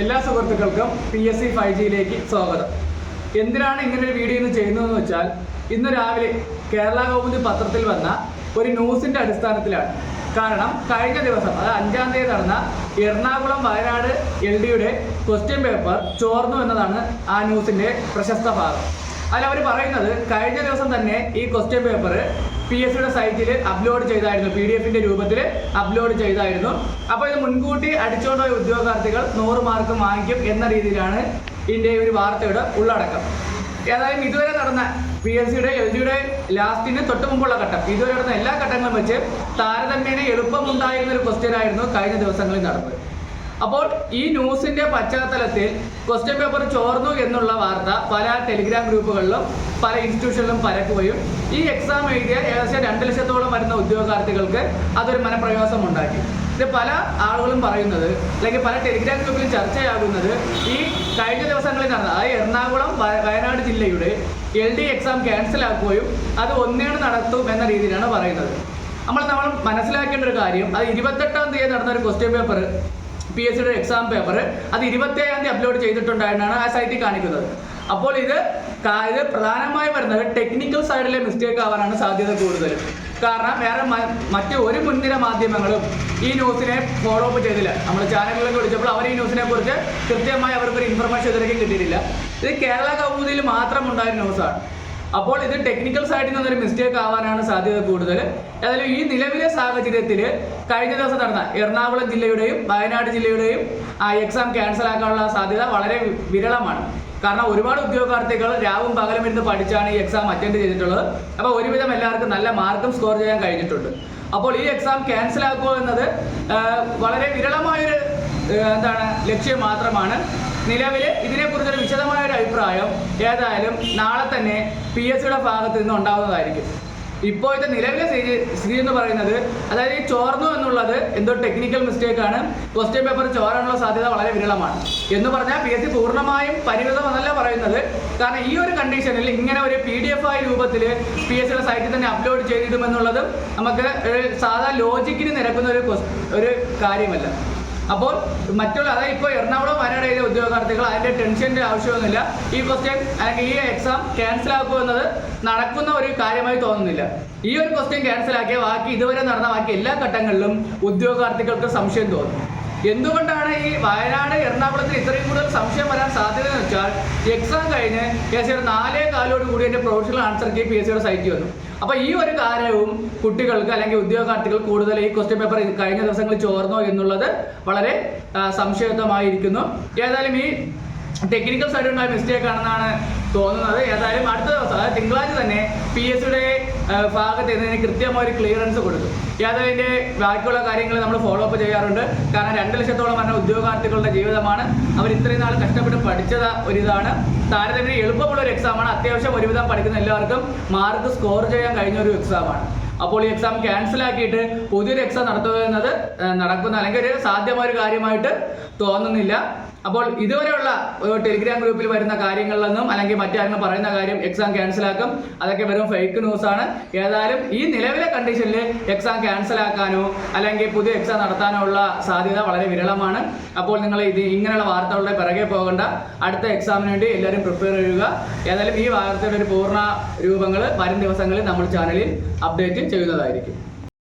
എല്ലാ സുഹൃത്തുക്കൾക്കും P S C five ജിയിലേക്ക് സ്വാഗതം. എന്തിനാണ് ഇങ്ങനെ ഒരു വീഡിയോ ഇന്ന് ചെയ്യുന്നതെന്ന് വെച്ചാൽ ഇന്ന് രാവിലെ കേരള കൗമുദി പത്രത്തിൽ വന്ന ഒരു ന്യൂസിന്റെ അടിസ്ഥാനത്തിലാണ്. കാരണം കഴിഞ്ഞ ദിവസം അതായത് അഞ്ചാം തീയതി നടന്ന എറണാകുളം വയനാട് എൽ ഡിയുടെ ക്വസ്റ്റ്യൻ പേപ്പർ ചോർന്നു എന്നതാണ് ആ ന്യൂസിന്റെ പ്രശസ്ത ഭാഗം. അതിൽ അവർ പറയുന്നത് കഴിഞ്ഞ ദിവസം തന്നെ ഈ ക്വസ്റ്റ്യൻ പേപ്പർ പി എസ് സിയുടെ സൈറ്റിൽ അപ്ലോഡ് ചെയ്തായിരുന്നു പി ഡി എഫിന്റെ രൂപത്തിൽ അപ്ലോഡ് ചെയ്തായിരുന്നു. അപ്പോൾ ഇത് മുൻകൂട്ടി അടിച്ചുകൊണ്ട് പോയ ഉദ്യോഗാർത്ഥികൾ നൂറ് മാർക്ക് വാങ്ങിക്കും എന്ന രീതിയിലാണ് ഇതിന്റെ ഒരു വാർത്തയുടെ ഉള്ളടക്കം. ഏതായാലും ഇതുവരെ നടന്ന പി എസ് സിയുടെ എൽ ജിയുടെ ലാസ്റ്റിന് തൊട്ട് മുമ്പുള്ള ഘട്ടം. ഇതുവരെ നടന്ന എല്ലാ ഘട്ടങ്ങളും വെച്ച് താരതമ്യേന എളുപ്പമുണ്ടായിരുന്ന ഒരു ക്വസ്റ്റ്യൻ ആയിരുന്നു കഴിഞ്ഞ ദിവസങ്ങളിൽ നടന്നത്. ഈ ന്യൂസിന്റെ പശ്ചാത്തലത്തിൽ ക്വസ്റ്റ്യൻ പേപ്പർ ചോർന്നു എന്നുള്ള വാർത്ത പല ടെലിഗ്രാം ഗ്രൂപ്പുകളിലും പല ഇൻസ്റ്റിറ്റ്യൂഷനിലും പരക്കുകയും ഈ എക്സാം എഴുതിയ ഏകദേശം രണ്ട് ലക്ഷത്തോളം വരുന്ന ഉദ്യോഗാർത്ഥികൾക്ക് അതൊരു മനപ്രയാസം ഉണ്ടാക്കി ഇത് പല ആളുകളും പറയുന്നത് അല്ലെങ്കിൽ പല ടെലിഗ്രാം ഗ്രൂപ്പിലും ചർച്ചയാകുന്നത് ഈ കഴിഞ്ഞ ദിവസങ്ങളിൽ നടന്ന അതായത് എറണാകുളം വയനാട് ജില്ലയുടെ എൽ ഡി എക്സാം ക്യാൻസൽ ആക്കുകയും അത് ഒന്നേണ് നടത്തും എന്ന രീതിയിലാണ് പറയുന്നത്. നമ്മൾ നമ്മൾ മനസ്സിലാക്കേണ്ട ഒരു കാര്യം അത് ഇരുപത്തെട്ടാം തീയതി നടന്ന ഒരു ക്വസ്റ്റ്യൻ പേപ്പർ പി എസ് സിയുടെ എക്സാം പേപ്പർ അത് ഇരുപത്തേഴാം തീയതി അപ്ലോഡ് ചെയ്തിട്ടുണ്ടായിരുന്നാണ് ആ സൈറ്റിൽ കാണിക്കുന്നത്. അപ്പോൾ ഇത് ഇത് പ്രധാനമായി വരുന്നത് ടെക്നിക്കൽ സൈഡിലെ മിസ്റ്റേക്ക് ആവാനാണ് സാധ്യത കൂടുതൽ. കാരണം വേറെ മറ്റു ഒരു മുൻനിര മാധ്യമങ്ങളും ഈ ന്യൂസിനെ ഫോളോ അപ്പ് ചെയ്തില്ല. നമ്മൾ ചാനലുകളിലൊക്കെ വിളിച്ചപ്പോൾ അവർ ഈ ന്യൂസിനെ കുറിച്ച് കൃത്യമായി അവർക്കൊരു ഇൻഫർമേഷൻ ഇതുവരെയും കിട്ടിയിട്ടില്ല. ഇത് കേരള കൗമുദിയിൽ മാത്രം ഉണ്ടായ ന്യൂസാണ് അപ്പോൾ ഇത് ടെക്നിക്കൽ സൈഡിൽ നിന്നൊരു മിസ്റ്റേക്ക് ആവാനാണ് സാധ്യത കൂടുതൽ. ഏതായാലും ഈ നിലവിലെ സാഹചര്യത്തിൽ കഴിഞ്ഞ ദിവസം നടന്ന എറണാകുളം ജില്ലയുടെയും വയനാട് ജില്ലയുടെയും ആ എക്സാം ക്യാൻസൽ ആക്കാനുള്ള സാധ്യത വളരെ വിരളമാണ്. കാരണം ഒരുപാട് ഉദ്യോഗാർത്ഥികൾ രാവും പകലും ഇരുന്ന് പഠിച്ചാണ് ഈ എക്സാം അറ്റൻഡ് ചെയ്തിട്ടുള്ളത്. അപ്പോൾ ഒരുവിധം എല്ലാവർക്കും നല്ല മാർക്കും സ്കോർ ചെയ്യാൻ കഴിഞ്ഞിട്ടുണ്ട്. അപ്പോൾ ഈ എക്സാം ക്യാൻസൽ ആക്കുക എന്നത് വളരെ വിരളമായൊരു എന്താണ് ലക്ഷ്യം മാത്രമാണ്. നിലവിൽ ഇതിനെക്കുറിച്ചൊരു വിശദമായ ഒരു അഭിപ്രായം ഏതായാലും നാളെ തന്നെ പി എസ് സിയുടെ ഭാഗത്ത് നിന്ന് ഉണ്ടാവുന്നതായിരിക്കും. ഇപ്പോഴത്തെ നിലവിലെ സ്ഥിതി സ്ഥിതി എന്ന് പറയുന്നത് അതായത് ഈ ചോർന്നു എന്നുള്ളത് എന്തോ ടെക്നിക്കൽ മിസ്റ്റേക്ക് ആണ്. ക്വസ്റ്റ്യൻ പേപ്പർ ചോരാനുള്ള സാധ്യത വളരെ വിരളമാണ്. എന്ന് പറഞ്ഞാൽ പി എസ് സി പൂർണമായും പരിമിതമെന്നല്ല പറയുന്നത്. കാരണം ഈ ഒരു കണ്ടീഷനിൽ ഇങ്ങനെ ഒരു പി ഡി എഫ് ആയ രൂപത്തിൽ പി എസ് സിയുടെ സൈറ്റിൽ തന്നെ അപ്ലോഡ് ചെയ്തിടുമെന്നുള്ളതും നമുക്ക് ഒരു സാധാ ലോജിക്കിന് നിരക്കുന്ന ഒരു ഒരു കാര്യമല്ല. അപ്പോൾ മറ്റുള്ള അതായത് ഇപ്പോൾ എറണാകുളം വയനാട് ചെയ്ത ഉദ്യോഗാർത്ഥികൾ അതിന്റെ ടെൻഷന്റെ ആവശ്യമൊന്നുമില്ല. ഈ ക്വസ്റ്റ്യൻ അല്ലെങ്കിൽ ഈ എക്സാം ക്യാൻസൽ ആക്കുക എന്നത് നടക്കുന്ന ഒരു കാര്യമായി തോന്നുന്നില്ല. ഈ ഒരു ക്വസ്റ്റ്യൻ ക്യാൻസൽ ആക്കിയ ബാക്കി ഇതുവരെ നടന്ന ബാക്കി എല്ലാ ഘട്ടങ്ങളിലും ഉദ്യോഗാർത്ഥികൾക്ക് സംശയം തോന്നും. എന്തുകൊണ്ടാണ് ഈ വയനാട് എറണാകുളത്തിൽ ഇത്രയും കൂടുതൽ സംശയം വരാൻ സാധ്യത എന്ന് വെച്ചാൽ എക്സാം കഴിഞ്ഞ് പി എസ് സിയുടെ നാലേ കാലോട് കൂടി എന്റെ professional answer key P S സിയുടെ സൈറ്റിൽ വന്നു. അപ്പോൾ ഈ ഒരു കാര്യവും കുട്ടികൾക്ക് അല്ലെങ്കിൽ ഉദ്യോഗാർത്ഥികൾ കൂടുതൽ ഈ ക്വസ്റ്റ്യൻ പേപ്പർ കഴിഞ്ഞ ദിവസങ്ങളിൽ ചോർന്നോ എന്നുള്ളത് വളരെ സംശയത്വമായിരിക്കുന്നു. ഏതായാലും ഈ ടെക്നിക്കൽ സൈഡിലുണ്ടായ മിസ്റ്റേക്ക് ആണെന്നാണ് തോന്നുന്നത്. ഏതായാലും അടുത്ത ദിവസം തിങ്കളാഴ്ച തന്നെ പി എസ് സിയുടെ ഭാഗത്ത് ഇതിന് കൃത്യമായ ഒരു ക്ലിയറൻസ് കൊടുക്കും. യാദവിന്റെ ബാക്കിയുള്ള കാര്യങ്ങൾ നമ്മൾ ഫോളോ അപ്പ് ചെയ്യാറുണ്ട്. കാരണം രണ്ട് ലക്ഷത്തോളം പറഞ്ഞ ഉദ്യോഗാർത്ഥികളുടെ ജീവിതമാണ്. അവർ ഇത്രയും നാൾ കഷ്ടപ്പെട്ട് പഠിച്ചത് ഒരിതാണ്. താരതമ്യം എളുപ്പമുള്ള ഒരു എക്സാമാണ് അത്യാവശ്യം ഒരുവിധം പഠിക്കുന്ന എല്ലാവർക്കും മാർക്ക് സ്കോർ ചെയ്യാൻ കഴിഞ്ഞ ഒരു എക്സാമാണ് അപ്പോൾ ഈ എക്സാം ക്യാൻസൽ ആക്കിയിട്ട് പുതിയൊരു എക്സാം നടത്തുക എന്നത് നടക്കുന്ന അല്ലെങ്കിൽ ഒരു സാധ്യമായ ഒരു കാര്യമായിട്ട് തോന്നുന്നില്ല. അപ്പോൾ ഇതുവരെയുള്ള ടെലിഗ്രാം ഗ്രൂപ്പിൽ വരുന്ന കാര്യങ്ങളിലൊന്നും അല്ലെങ്കിൽ മറ്റാരും പറയുന്ന കാര്യം എക്സാം ക്യാൻസൽ ആക്കും. അതൊക്കെ വെറും ഫേക്ക് ന്യൂസ് ആണ്. ഏതായാലും ഈ നിലവിലെ കണ്ടീഷനിൽ എക്സാം ക്യാൻസൽ ആക്കാനോ അല്ലെങ്കിൽ പുതിയ എക്സാം നടത്താനോ ഉള്ള സാധ്യത വളരെ വിരളമാണ്. അപ്പോൾ നിങ്ങൾ ഇത് ഇങ്ങനെയുള്ള വാർത്തകളുടെ പിറകെ പോകേണ്ട. അടുത്ത എക്സാമിന് വേണ്ടി എല്ലാവരും പ്രിപ്പയർ ചെയ്യുക. ഏതായാലും ഈ വാർത്തയുടെ ഒരു പൂർണ രൂപങ്ങൾ വരും ദിവസങ്ങളിൽ നമ്മൾ ചാനലിൽ അപ്ഡേറ്റ് ചെയ്യുന്നതായിരിക്കും.